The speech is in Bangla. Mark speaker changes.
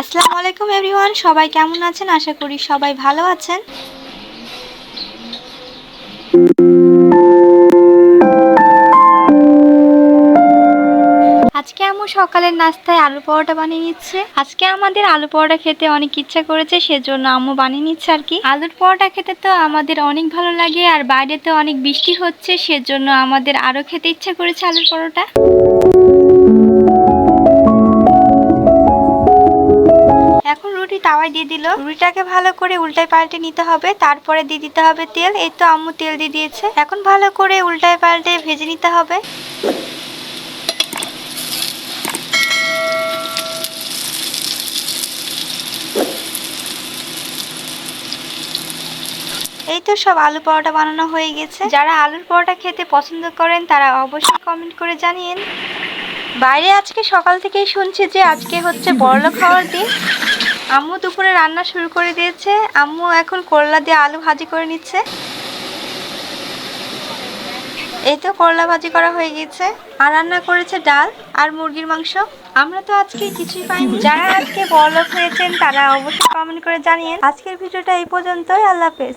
Speaker 1: আসসালামু আলাইকুম এভরিওয়ান, সবাই কেমন আছেন? আশা করি সবাই ভালো আছেন। আজকে আম্মু সকালের নাস্তায় আলু পরোটা বানিয়ে নিচ্ছে। আজকে আমাদের আলু পরোটা খেতে অনেক ইচ্ছা করেছে, সেজন্য আম্মু বানিয়ে নিচ্ছে আর কি। আলুর পরোটা খেতে তো আমাদের অনেক ভালো লাগে, আর বাইরে তো অনেক বৃষ্টি হচ্ছে, সেজন্য আমাদের আরও খেতে ইচ্ছা করেছে আলুর পরোটা। তাওয়ায় দিয়ে দিল। রুটিটাকে ভালো করে উল্টায় পাল্টে নিতে হবে। তারপরে দিয়ে দিতে হবে তেল। এই তো আম্মু তেল দিয়ে দিয়েছে। এখন ভালো করে উল্টায় পাল্টে ভেজে নিতে হবে। এই তো সব আলু পরোটা বানানো হয়ে গেছে। যারা আলুর পরোটা খেতে পছন্দ করেন, তারা অবশ্যই কমেন্ট করে জানিয়েন। বাইরে আজকে সকাল থেকেই শুনছি যে আজকে হচ্ছে বড়লো খাওয়ার দিন। আম্মু দুপুরে রান্না শুরু করে দিয়েছে। আম্মু এখন করলা দিয়ে আলু ভাজি করে নিচ্ছে। এই তো করলা ভাজি করা হয়ে গেছে আর রান্না করেছে ডাল আর মুরগির মাংস। আমরা তো আজকে কিছুই পাইনি। যারা আজকে বড়লোক হয়েছেন, তারা অবশ্যই কমেন্ট করে জানিয়ে আজকের ভিডিওটা এই পর্যন্তই। আল্লাহ হাফেজ।